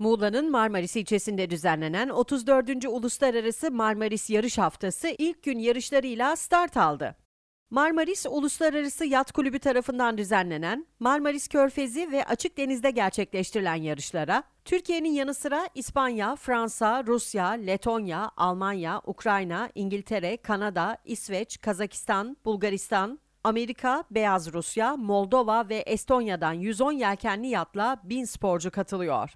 Muğla'nın Marmaris ilçesinde düzenlenen 34. Uluslararası Marmaris Yarış Haftası ilk gün yarışlarıyla start aldı. Marmaris Uluslararası Yat Kulübü tarafından düzenlenen Marmaris Körfezi ve Açık Deniz'de gerçekleştirilen yarışlara Türkiye'nin yanı sıra İspanya, Fransa, Rusya, Letonya, Almanya, Ukrayna, İngiltere, Kanada, İsveç, Kazakistan, Bulgaristan, Amerika, Beyaz Rusya, Moldova ve Estonya'dan 110 yelkenli yatla 1000 sporcu katılıyor.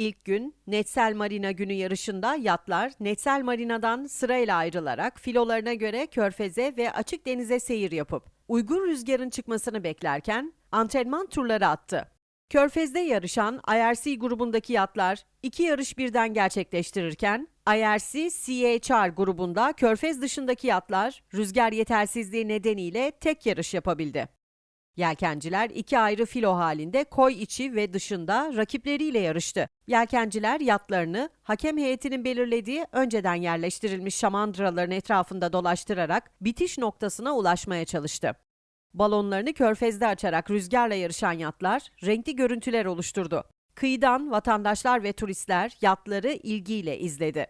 İlk gün Netsel Marina günü yarışında yatlar Netsel Marina'dan sırayla ayrılarak filolarına göre körfeze ve açık denize seyir yapıp uygun rüzgarın çıkmasını beklerken antrenman turları attı. Körfez'de yarışan IRC grubundaki yatlar iki yarış birden gerçekleştirirken IRC CHR grubunda Körfez dışındaki yatlar rüzgar yetersizliği nedeniyle tek yarış yapabildi. Yelkenciler iki ayrı filo halinde koy içi ve dışında rakipleriyle yarıştı. Yelkenciler yatlarını hakem heyetinin belirlediği önceden yerleştirilmiş şamandıraların etrafında dolaştırarak bitiş noktasına ulaşmaya çalıştı. Balonlarını körfezde açarak rüzgarla yarışan yatlar renkli görüntüler oluşturdu. Kıyıdan vatandaşlar ve turistler yatları ilgiyle izledi.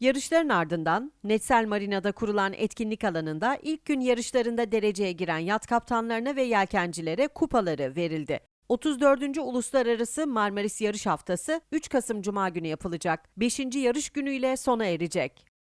Yarışların ardından Netsel Marina'da kurulan etkinlik alanında ilk gün yarışlarında dereceye giren yat kaptanlarına ve yelkencilere kupaları verildi. 34. Uluslararası Marmaris Yarış Haftası 3 Kasım Cuma günü yapılacak. 5. yarış günüyle sona erecek.